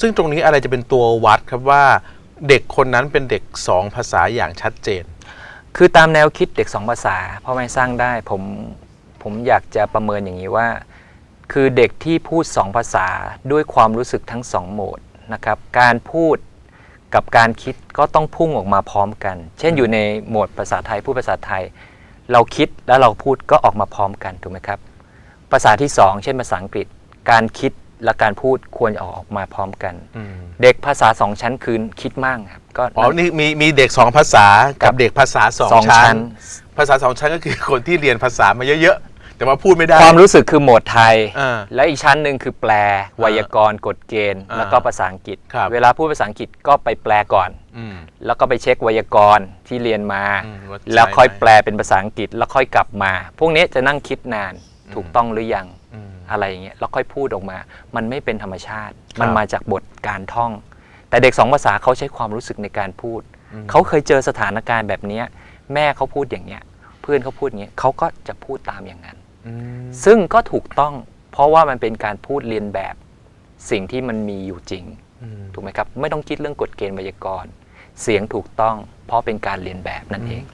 ซึ่งตรงนี้อะไรจะเป็นตัววัดครับว่าเด็กคนนั้นเป็นเด็กสองภาษาอย่างชัดเจน คือตามแนวคิดเด็กสองภาษาพ่อแม่สร้างได้ผมผมอยากจะประเมินอย่างนี้ว่า คือเด็กที่พูดสองภาษาด้วยความรู้สึกทั้งสองโหมดนะครับการพูดกับการคิดก็ต้องพุ่งออกมาพร้อมกัน เช่นอยู่ในโหมดภาษาไทยพูดภาษาไทย เราคิดแล้วเราพูดก็ออกมาพร้อมกันถูกไหมครับ ภาษาที่สองเช่นภาษาอังกฤษ การคิด และการพูดควรจะออกมาพร้อมกัน อืมเด็กภาษาสองชั้นคือคิดมากครับก็อ๋อนี่มีมีเด็กสองภาษากับเด็กภาษาสองสองชั้ชั้น น ภาษาสองชั้นก็คือคนที่เรียนภาษามาเยอะๆ แต่ว่าพูดไม่ได้ ความรู้สึกคือโหมดไทย อ่าและอีกชั้นหนึ่งคือแปล ไวยากรณ์กฎเกณฑ์ อ่าแล้วก็ภาษาอังกฤษ ครับ เวลาพูดภาษาอังกฤษก็ไปแปลก่อน อืม แล้วก็ไปเช็คไวยากรณ์ที่เรียนมา อืมว่าแล้วค่อยใช่ไหมแปลเป็นภาษาอังกฤษ แล้วค่อยกลับมา พวกนี้จะนั่งคิดนานถูกต้องหรือยัง อืม อะไรอย่างเงี้ยแล้วค่อยพูดออกมา มันไม่เป็นธรรมชาติครับมันมาจากบทการท่อง แต่เด็กสองภาษาเขาใช้ความรู้สึกในการพูดอืมเขาเคยเจอสถานการณ์แบบเนี้ยแม่เขาพูดอย่างเงี้ย เพื่อนเขาพูดอย่างเงี้ยเขาก็จะพูดตามอย่างนั้นอืมซึ่งก็ถูกต้องเพราะว่ามันเป็นการพูดเรียนแบบสิ่งที่มันมีอยู่จริงอืมถูกไหมครับ ไม่ต้องคิดเรื่องกฎเกณฑ์ไวยากรณ์เสียงถูกต้องเพราะเป็นการเรียนแบบนั่นเอง